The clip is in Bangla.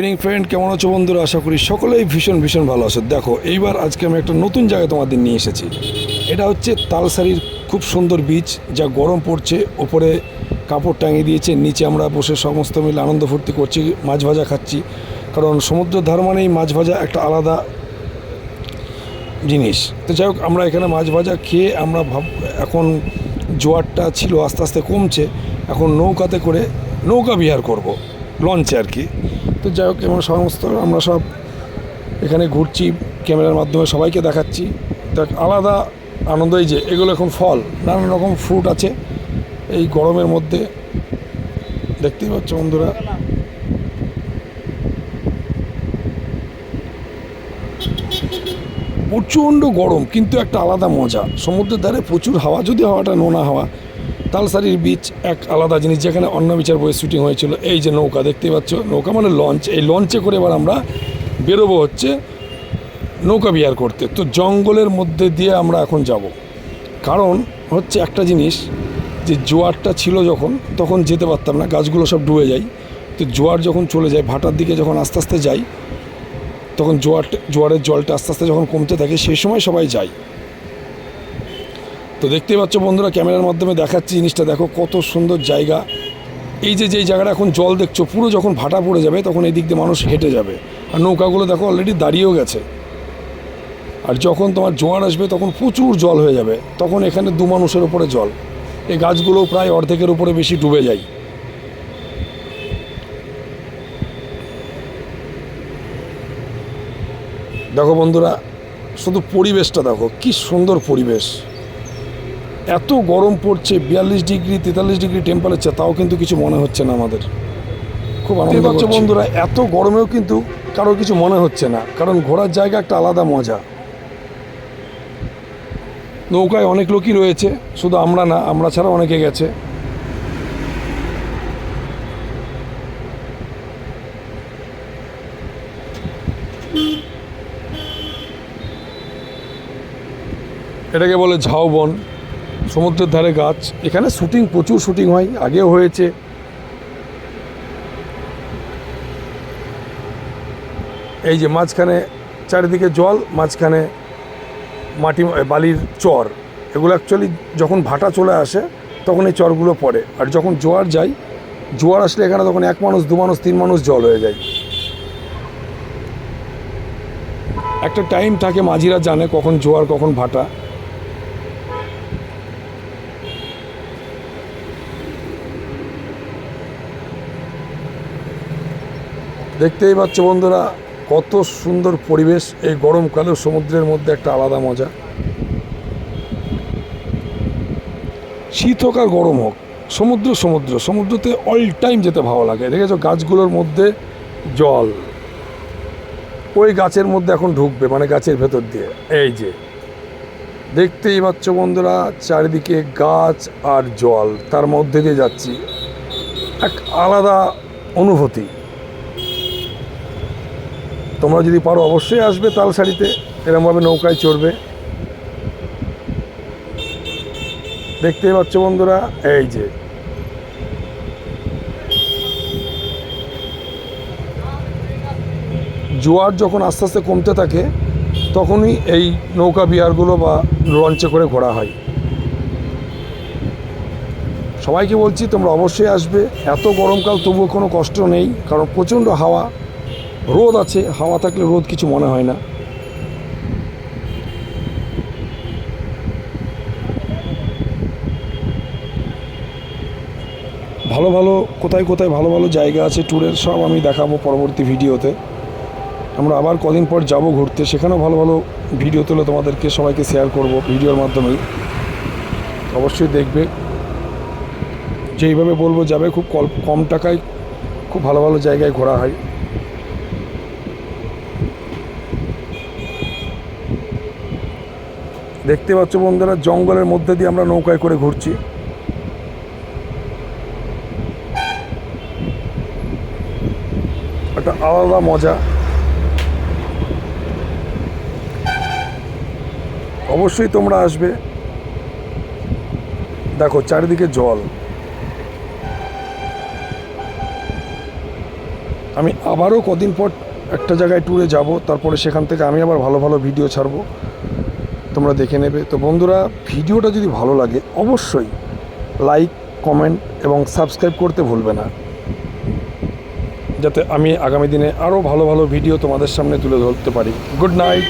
ট্রেনিং ফ্রেন্ড কেমন আছো বন্ধুরা? আশা করি সকলেই ভীষণ ভীষণ ভালো আছো। দেখো, এইবার আজকে আমি একটা নতুন জায়গায় তোমাদের নিয়ে এসেছি। এটা হচ্ছে তালসারির খুব সুন্দর বীচ যা গরম পড়ছে, ওপরে কাপড় টাঙিয়ে দিয়েছে, নিচে আমরা বসে সমস্ত মিলে আনন্দ ফুর্তি করছি, মাছ ভাজা খাচ্ছি। কারণ সমুদ্রের ধার মানেই মাছ ভাজা একটা আলাদা জিনিস। তো যাই হোক, আমরা এখানে মাছ ভাজা খেয়ে আমরা ভাব, এখন জোয়ারটা ছিল, আস্তে আস্তে কমছে। এখন নৌকাতে করে নৌকা বিহার করব। লঞ্চে আর কি। তো যাই হোক এবং সমস্ত আমরা সব এখানে ঘুরছি, ক্যামেরার মাধ্যমে সবাইকে দেখাচ্ছি। দেখ, আলাদা আনন্দ এই যে, এগুলো এখন ফল, নানান রকম ফ্রুট আছে এই গরমের মধ্যে। দেখতেই পাচ্ছ বন্ধুরা। প্রচণ্ড গরম, কিন্তু একটা আলাদা মজা। সমুদ্রের ধারে প্রচুর হাওয়া, যদি হাওয়াটা নোনা হাওয়া তালসারির বিচ এক আলাদা জিনিস, যেখানে অন্য বিচার বইয়ের শুটিং হয়েছিল। এই যে নৌকা, দেখতেই পাচ্ছ, নৌকা মানে লঞ্চ এই লঞ্চে করে এবার আমরা বেরোবো হচ্ছে নৌকা বিহার করতে। তো জঙ্গলের মধ্যে দিয়ে আমরা এখন যাব। কারণ হচ্ছে একটা জিনিস, যে জোয়ারটা ছিল যখন, তখন যেতে পারতাম না, গাছগুলো সব ডুবে যায়। তো জোয়ার যখন চলে যায়, ভাটার দিকে যখন আস্তে আস্তে যাই, তখন জোয়ার জোয়ারের জলটা আস্তে আস্তে যখন কমতে থাকে, সেই সময় সবাই যায়। তো দেখতেই পাচ্ছ বন্ধুরা, ক্যামেরার মাধ্যমে দেখাচ্ছি জিনিসটা। দেখো কত সুন্দর জায়গা। এই যে, যেই জায়গাটা এখন জল দেখছ, পুরো যখন ভাটা পড়ে যাবে, তখন এই দিক দিয়ে মানুষ হেঁটে যাবে। আর নৌকাগুলো দেখো অলরেডি দাঁড়িয়েও গেছে। আর যখন তোমার জোয়ার আসবে, তখন প্রচুর জল হয়ে যাবে। তখন এখানে দু মানুষের উপরে জল। এই গাছগুলো প্রায় অর্ধেকের উপরে বেশি ডুবে যায়। দেখো বন্ধুরা, শুধু পরিবেশটা দেখো, কি সুন্দর পরিবেশ। এত গরম পড়ছে বিয়াল্লিশ ডিগ্রি তেতাল্লিশ ডিগ্রি টেম্পারেচার তাও কিন্তু কিছু মনে হচ্ছে না আমাদের। খুব আনন্দ পাচ্ছ বন্ধুরা এত গরমেও কিন্তু কারও কিছু মনে হচ্ছে না কারণ ঘোরার জায়গা একটা আলাদা মজা। নৌকায় অনেক লোকই রয়েছে শুধু আমরা না আমরা ছাড়া অনেকে গেছে। এটাকে বলে ঝাউবন। সমুদ্রের ধারে গাছ। এখানে শুটিং, প্রচুর শুটিং হয়। আগেও হয়েছে। এই যে মাঝখানে চারিদিকে জল, মাঝখানে মাটি বালির চর। এগুলো অ্যাকচুয়ালি যখন ভাটা চলে আসে, তখন এই চরগুলো পড়ে। আর যখন জোয়ার যায়, জোয়ার আসলে এখানে তখন এক মানুষ, দু মানুষ, তিন মানুষ জল হয়ে যায়। একটা টাইম থাকে, মাঝিরা জানে কখন জোয়ার, কখন ভাটা। দেখতেই পাচ্ছ বন্ধুরা, কত সুন্দর পরিবেশ। এই গরমকালেও সমুদ্রের মধ্যে একটা আলাদা মজা। শীত হোক আর গরম হোক, সমুদ্র সমুদ্র, সমুদ্রতে অল টাইম যেতে ভালো লাগে। দেখেছ, গাছগুলোর মধ্যে জল, ওই গাছের মধ্যে এখন ঢুকবে মানে গাছের ভেতর দিয়ে। এই যে, দেখতেই পাচ্ছ বন্ধুরা, চারিদিকে গাছ আর জল, তার মধ্যে দিয়ে যাচ্ছি। এক আলাদা অনুভূতি। তোমরা যদি পারো অবশ্যই আসবে তালসারিতে এরমভাবে নৌকায় চড়বে। দেখতেই পাচ্ছ বন্ধুরা, এই যে। জোয়ার যখন আস্তে আস্তে কমতে থাকে, তখনই এই নৌকা বিহারগুলো বা লঞ্চে করে ঘোরা হয়। সবাইকে বলছি, তোমরা অবশ্যই আসবে। এত গরমকাল তবুও কোনো কষ্ট নেই, কারণ প্রচণ্ড হাওয়া। রোদ আছে, হাওয়া থাকলে রোদ কিছু মনে হয় না। ভালো ভালো, কোথায় কোথায় ভালো ভালো জায়গা আছে ট্যুরের, সব আমি দেখাবো পরবর্তী ভিডিওতে। আমরা আবার কদিন পর যাব ঘুরতে, সেখানেও ভালো ভালো ভিডিও তুলে তোমাদেরকে, সবাইকে শেয়ার করব ভিডিওর মাধ্যমেই। অবশ্যই দেখবে। যেইভাবে বলব, যাবে খুব কম টাকায়, খুব ভালো ভালো জায়গায় ঘোরা হয়। দেখতে পাচ্ছ বন্ধুরা, জঙ্গলের মধ্যে দিয়ে আমরা নৌকায় করে ঘুরছি। একটা আলাদা মজা। অবশ্যই তোমরা আসবে। দেখো, চারিদিকে জল। আমি আবারও কদিন পর একটা জায়গায় ট্যুরে যাব, তারপরে সেখান থেকে আমি আবার ভালো ভালো ভিডিও ছাড়বো। তোমরা দেখে নেবে। তো বন্ধুরা, ভিডিওটা যদি ভালো লাগে, অবশ্যই লাইক, কমেন্ট এবং সাবস্ক্রাইব করতে ভুলবে না। যাতে আমি আগামী দিনে আরও ভালো ভালো ভিডিও তোমাদের সামনে তুলে ধরতে পারি। Good night.